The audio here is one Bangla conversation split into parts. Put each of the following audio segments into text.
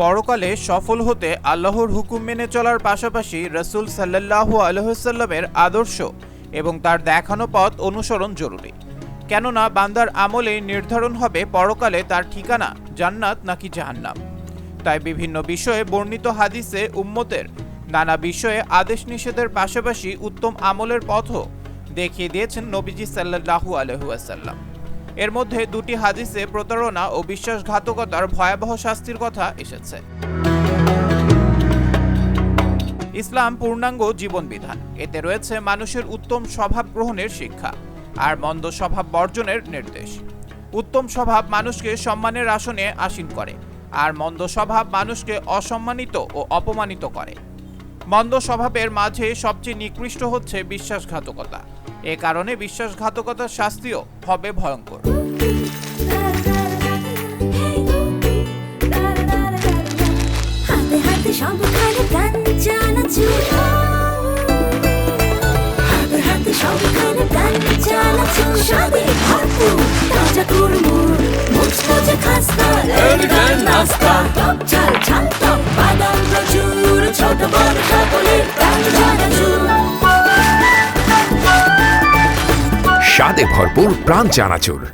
পরকালে সফল হতে আল্লাহর হুকুম মেনে চলার পাশাপাশি রসুল সাল্লাহু আলহ্লামের আদর্শ এবং তার দেখানো পথ অনুসরণ জরুরি। কেননা বান্দার আমলে নির্ধারণ হবে পরকালে তার ঠিকানা, জান্নাত নাকি জাহান্নাম। তাই বিভিন্ন বিষয়ে বর্ণিত হাদিসে উম্মতের নানা বিষয়ে আদেশ নিষেধের পাশাপাশি উত্তম আমলের পথও দেখিয়ে দিয়েছেন নবীজি সাল্লাহু আলহুয়াসাল্লাম এর মধ্যে দুটি হাদিসে প্রতারণা ও বিশ্বাসঘাতকতার ভয়াবহ শাস্তির কথা এসেছে। ইসলাম পূর্ণাঙ্গ জীবন বিধান এতে রয়েছে মানুষের উত্তম স্বভাব গ্রহণের শিক্ষা আর মন্দ স্বভাব বর্জনের নির্দেশ। উত্তম স্বভাব মানুষকে সম্মানের আসনে আসীন করে আর মন্দ স্বভাব মানুষকে অসম্মানিত ও অপমানিত করে। মন্দ স্বভাবের মাঝে সবচেয়ে নিকৃষ্ট হচ্ছে বিশ্বাসঘাতকতা। এ কারণে বিশ্বাসঘাতকতার শাস্তিও হবে ভয়ঙ্কর স্বাদে ভরপুর প্রাণ চানাচুর।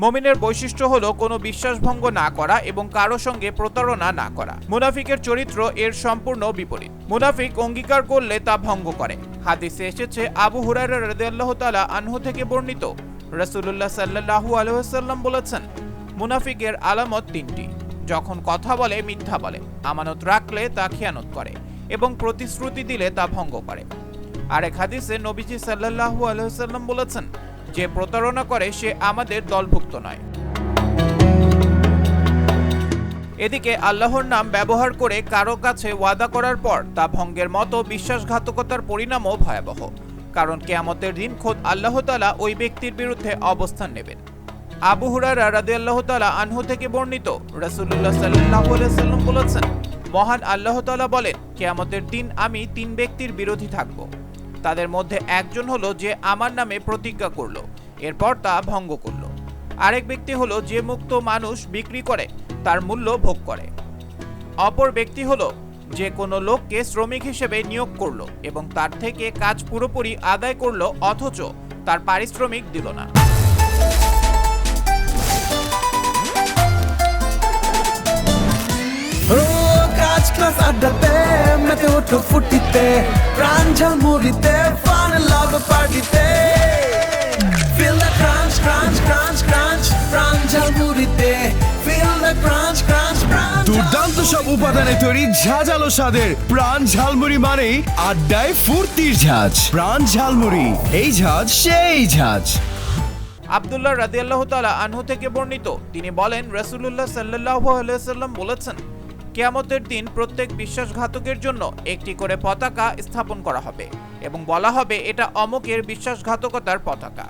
মমিনের বৈশিষ্ট্য হলো কোনো বিশ্বাসভঙ্গ না করা এবং কারও সঙ্গে প্রতারণা না করা। মুনাফিকের চরিত্র এর সম্পূর্ণ বিপরীত। মুনাফিক অঙ্গীকার করলে তা ভঙ্গ করে। হাদিসে এসেছে, আবু হুরায়রা রাদিয়াল্লাহু তাআলা আনহু থেকে বর্ণিত। রাসূলুল্লাহ সাল্লাল্লাহু আলাইহি ওয়াসাল্লাম বলেছেন, মুনাফিকের আলামত তিনটি। যখন কথা বলে, মিথ্যা বলে। আমানত রাখলে তা খেয়ানত করে এবং প্রতিশ্রুতি দিলে তা ভঙ্গ করে। আরেক হাদিসে নবীজি সাল্লাল্লাহু আলাইহি ওয়াসাল্লাম বলেছেন যে প্রতারণা করে, সে আমাদের দলভুক্ত নয়। এদিকে আল্লাহর নাম ব্যবহার করে কারও কাছে ওয়াদা করার পর তা ভঙ্গের মতো বিশ্বাসঘাতকতার পরিণামও ভয়াবহ। কারণ কেয়ামতের দিন খোদ আল্লাহ তালা ওই ব্যক্তির বিরুদ্ধে অবস্থান নেবেন। আবু হুরারা রাদে আল্লাহ তালা আনহু থেকে বর্ণিত রাসূলুল্লাহ সাল্লাল্লাহু আলাইহি সাল্লাম বলেছেন, মহান আল্লাহ তালা বলেন, কেয়ামতের দিন আমি তিন ব্যক্তির বিরোধী থাকব। তাদের মধ্যে একজন হলো যে আমার নামে প্রতিজ্ঞা করল, এরপর তা ভঙ্গ করল। আরেক ব্যক্তি হলো যে মুক্ত মানুষ বিক্রি করে, তার মূল্য ভোগ করে। অপর ব্যক্তি হলো যে কোনো লোককে শ্রমিক হিসেবে নিয়োগ করল এবং তার থেকে কাজ পুরোপুরি আদায় করল, অথচ তার পারিশ্রমিক দিল না। কাজ ক্লাস মেতে ওঠো ফুটিতে প্রাণ ঝালমুড়িতে ফান লাভ পার্টিতে feel the crunch crunch crunch crunch Pran ঝালমুড়িতে feel the crunch crunch crunch দুর্দান্ত সব উপাদানে তৈরি ঝাঁঝালো স্বাদের প্রাণ ঝালমুড়ি মানেই আড্ডায় ফুর্তির ঝাঁজ। প্রাণ ঝালমুড়ি এই ঝাঁজ সেই ঝাঁজ। আবদুল্লাহ রাদিয়াল্লাহু তাআলা আনহু থেকে বর্ণিত। তিনি বলেন রাসূলুল্লাহ সাল্লাল্লাহু আলাইহি সাল্লাম বলেছেন কিয়ামতের দিন প্রত্যেক বিশ্বাসঘাতকের জন্য একটি করে পতাকা স্থাপন করা হবে এবং বলা হবে এটা অমকের বিশ্বাসঘাতকতার পতাকা।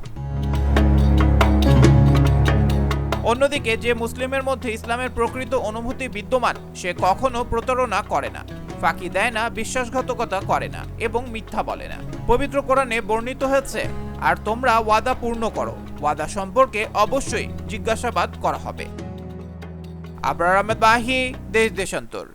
অন্যদিকে যে মুসলিমের মধ্যে ইসলামের প্রকৃত অনুভূতি বিদ্যমান, সে কখনো প্রতারণা করে না, ফাঁকি দেয় না, বিশ্বাসঘাতকতা করে না এবং মিথ্যা বলে না। পবিত্র কোরআনে বর্ণিত হয়েছে, আর তোমরা ওয়াদা পূর্ণ করো, ওয়াদা সম্পর্কে অবশ্যই জিজ্ঞাসাবাদ করা হবে। আবরার আহমেদ বাহি দেশ দেশান্তর।